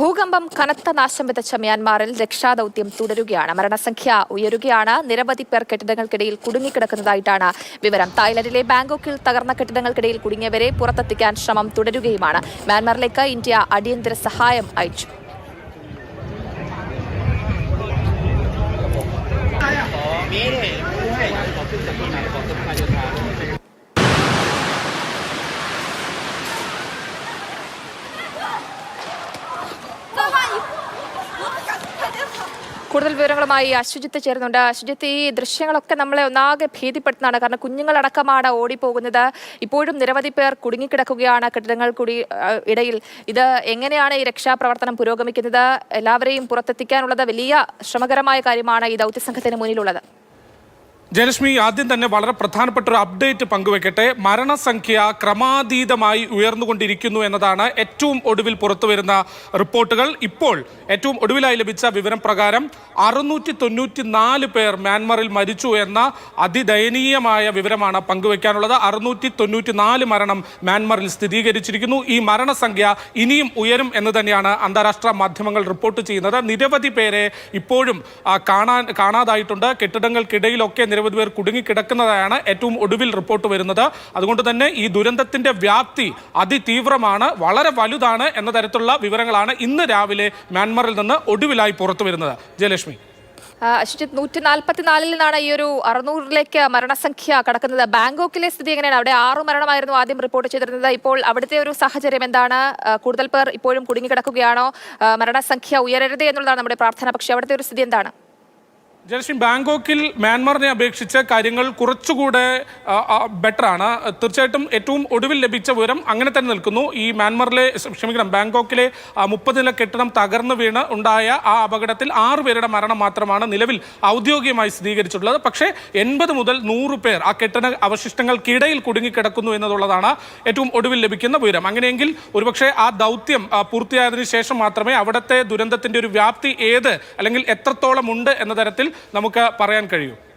ഭൂകമ്പം കനത്ത നാശം വിതച്ച മ്യാൻമാറിൽ രക്ഷാദൌത്യം തുടരുകയാണ്. മരണസംഖ്യ ഉയരുകയാണ്. നിരവധി പേർ കെട്ടിടങ്ങൾക്കിടയിൽ കുടുങ്ങിക്കിടക്കുന്നതായിട്ടാണ് വിവരം. തായ്ലൻഡിലെ ബാങ്കോക്കിൽ തകർന്ന കെട്ടിടങ്ങൾക്കിടയിൽ കുടുങ്ങിയവരെ പുറത്തെത്തിക്കാൻ ശ്രമം തുടരുകയുമാണ്. മ്യാൻമാറിലേക്ക് ഇന്ത്യ അടിയന്തര സഹായം അയച്ചു. കൂടുതൽ വിവരങ്ങളുമായി അശ്വജിത്ത് ചേരുന്നുണ്ട്. അശ്വജിത്ത് ഈ ദൃശ്യങ്ങളൊക്കെ നമ്മളെ ഒന്നാകെ ഭീതിപ്പെടുത്തുന്നതാണ്. കാരണം കുഞ്ഞുങ്ങളടക്കമാണ് ഓടിപ്പോകുന്നത്. ഇപ്പോഴും നിരവധി പേർ കുടുങ്ങിക്കിടക്കുകയാണ് കെട്ടിടങ്ങൾ കൂടി ഇടയിൽ. ഇത് എങ്ങനെയാണ് ഈ രക്ഷാപ്രവർത്തനം പുരോഗമിക്കുന്നത്? എല്ലാവരെയും പുറത്തെത്തിക്കാനുള്ളത് വലിയ ശ്രമകരമായ കാര്യമാണ് ഈ ദൗത്യസംഘത്തിന് മുന്നിലുള്ളത്. ജയലക്ഷ്മി ആദ്യം തന്നെ വളരെ പ്രധാനപ്പെട്ട ഒരു അപ്ഡേറ്റ് പങ്കുവെക്കട്ടെ. മരണസംഖ്യ ക്രമാതീതമായി ഉയർന്നുകൊണ്ടിരിക്കുന്നു എന്നതാണ് ഏറ്റവും ഒടുവിൽ പുറത്തുവരുന്ന റിപ്പോർട്ടുകൾ. ഇപ്പോൾ ഏറ്റവും ഒടുവിലായി ലഭിച്ച വിവരം പ്രകാരം അറുന്നൂറ്റി തൊണ്ണൂറ്റി നാല് പേർ മ്യാൻമറിൽ മരിച്ചു എന്ന അതിദയനീയമായ വിവരമാണ് പങ്കുവെക്കാനുള്ളത്. അറുന്നൂറ്റി തൊണ്ണൂറ്റി നാല് മരണം മ്യാൻമറിൽ സ്ഥിരീകരിച്ചിരിക്കുന്നു. ഈ മരണസംഖ്യ ഇനിയും ഉയരും എന്ന് തന്നെയാണ് അന്താരാഷ്ട്ര മാധ്യമങ്ങൾ റിപ്പോർട്ട് ചെയ്യുന്നത്. നിരവധി പേരെ ഇപ്പോഴും കാണാൻ കാണാതായിട്ടുണ്ട്. കെട്ടിടങ്ങൾക്കിടയിലൊക്കെ നിരവധി പേർ കുടുങ്ങിക്കിടക്കുന്നതാണ് ഏറ്റവും ഒടുവിൽ റിപ്പോർട്ട് വരുന്നത്. അതുകൊണ്ട് തന്നെ ഈ ദുരന്തത്തിന്റെ വ്യാപ്തി അതിതീവ്രമാണ് വളരെ വലുതാണ് എന്ന തരത്തിലുള്ള വിവരങ്ങളാണ് ഇന്ന് രാവിലെ മ്യാൻമറിൽ നിന്ന് ഒടുവിലായി പുറത്തു വരുന്നത്. ജയലക്ഷ്മി. ആ, അശുജിത്ത് നൂറ്റി നാൽപ്പത്തിനാലിൽ നിന്നാണ് ഈ ഒരു അറുന്നൂറിലേക്ക് മരണസംഖ്യ കടക്കുന്നത്. ബാങ്കോക്കിലെ സ്ഥിതി എങ്ങനെയാണ്? അവിടെ ആറു മരണമായിരുന്നു ആദ്യം റിപ്പോർട്ട് ചെയ്തിരുന്നത്. ഇപ്പോൾ അവിടുത്തെ ഒരു സാഹചര്യം എന്താണ്? കൂടുതൽ പേർ ഇപ്പോഴും കുടുങ്ങിക്കിടക്കുകയാണോ? മരണസംഖ്യ ഉയരരുത് എന്നുള്ളതാണ് നമ്മുടെ പ്രാർത്ഥന. പക്ഷേ അവിടുത്തെ ഒരു സ്ഥിതി എന്താണ്? ജയലക്ഷ്മി ബാങ്കോക്കിൽ മ്യാൻമാറിനെ അപേക്ഷിച്ച് കാര്യങ്ങൾ കുറച്ചുകൂടെ ബെറ്റർ ആണ്. തീർച്ചയായിട്ടും ഏറ്റവും ഒടുവിൽ ലഭിച്ച വിവരം അങ്ങനെ തന്നെ നിൽക്കുന്നു. ഈ മ്യാൻമാറിലെ ക്ഷമിക്കണം ബാങ്കോക്കിലെ മുപ്പത് നില കെട്ടിടം തകർന്നു വീണ് ഉണ്ടായ ആ അപകടത്തിൽ ആറ് പേരുടെ മരണം മാത്രമാണ് നിലവിൽ ഔദ്യോഗികമായി സ്ഥിരീകരിച്ചിട്ടുള്ളത്. പക്ഷേ എൺപത് മുതൽ നൂറ് പേർ ആ കെട്ടിട അവശിഷ്ടങ്ങൾക്കിടയിൽ കുടുങ്ങിക്കിടക്കുന്നു എന്നുള്ളതാണ് ഏറ്റവും ഒടുവിൽ ലഭിക്കുന്ന വിവരം. അങ്ങനെയെങ്കിൽ ഒരുപക്ഷെ ആ ദൗത്യം പൂർത്തിയായതിനു ശേഷം മാത്രമേ അവിടുത്തെ ദുരന്തത്തിന്റെ ഒരു വ്യാപ്തി ഏത് അല്ലെങ്കിൽ എത്രത്തോളം ഉണ്ട് എന്ന തരത്തിൽ നമുക്ക് പറയാൻ കഴിയൂ.